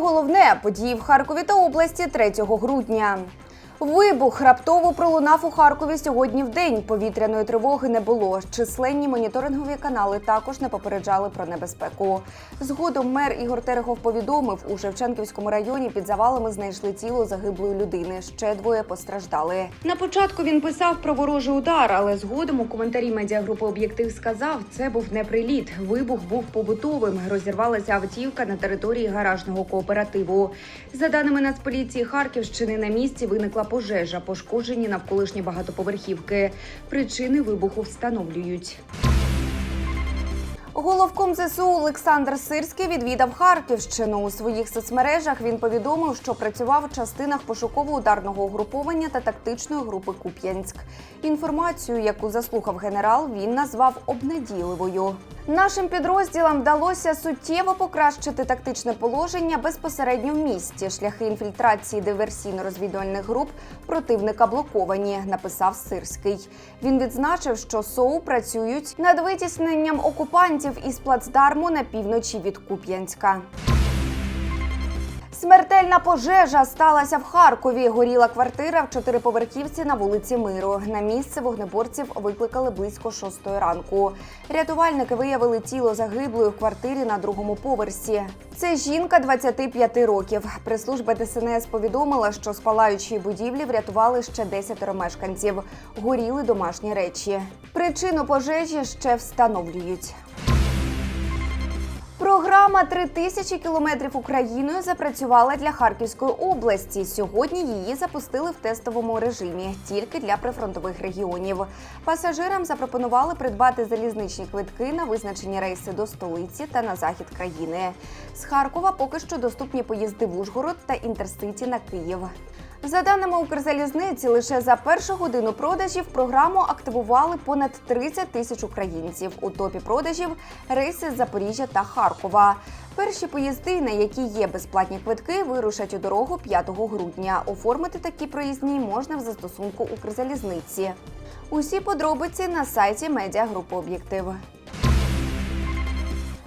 головне події в Харкові та області 3 грудня. Вибух раптово пролунав у Харкові сьогодні в день. Повітряної тривоги не було. Численні моніторингові канали також не попереджали про небезпеку. Згодом мер Ігор Терехов повідомив, у Шевченківському районі під завалами знайшли тіло загиблої людини. Ще двоє постраждали. На початку він писав про ворожий удар, але згодом у коментарі медіагрупи Об'єктив сказав, це був не приліт. Вибух був побутовим. Розірвалася автівка на території гаражного кооперативу. За даними Нацполіції Харківщини, на місці виникла пожежа, пошкоджені навколишні багатоповерхівки. Причини вибуху встановлюють. Головком ЗСУ Олександр Сирський відвідав Харківщину. У своїх соцмережах він повідомив, що працював у частинах пошуково-ударного угруповання та тактичної групи Куп'янськ. Інформацію, яку заслухав генерал, він назвав обнадійливою. Нашим підрозділам вдалося суттєво покращити тактичне положення безпосередньо в місті. Шляхи інфільтрації диверсійно-розвідувальних груп противника блоковані, написав Сирський. Він відзначив, що СОУ працюють над витісненням окупантів із плацдарму на півночі від Куп'янська. Смертельна пожежа сталася в Харкові. Горіла квартира в чотириповерхівці на вулиці Миру. На місце вогнеборців викликали близько шостої ранку. Рятувальники виявили тіло загиблої в квартирі на другому поверсі. Це жінка 25 років. Прес-служба ДСНС повідомила, що з палаючої будівлі врятували ще 10 мешканців. Горіли домашні речі. Причину пожежі ще встановлюють. Програма «Три тисячі кілометрів Україною запрацювала для Харківської області. Сьогодні її запустили в тестовому режимі тільки для прифронтових регіонів. Пасажирам запропонували придбати залізничні квитки на визначені рейси до столиці та на захід країни. З Харкова поки що доступні поїзди в Ужгород та інтерситі на Київ. За даними Укрзалізниці, лише за першу годину продажів програму активували понад 30 тисяч українців. У топі продажів рейси Запоріжжя та Харкова. Перші поїзди, на які є безплатні квитки, вирушать у дорогу 5 грудня. Оформити такі проїзні можна в застосунку Укрзалізниці. Усі подробиці на сайті медіагрупи Об'єктив.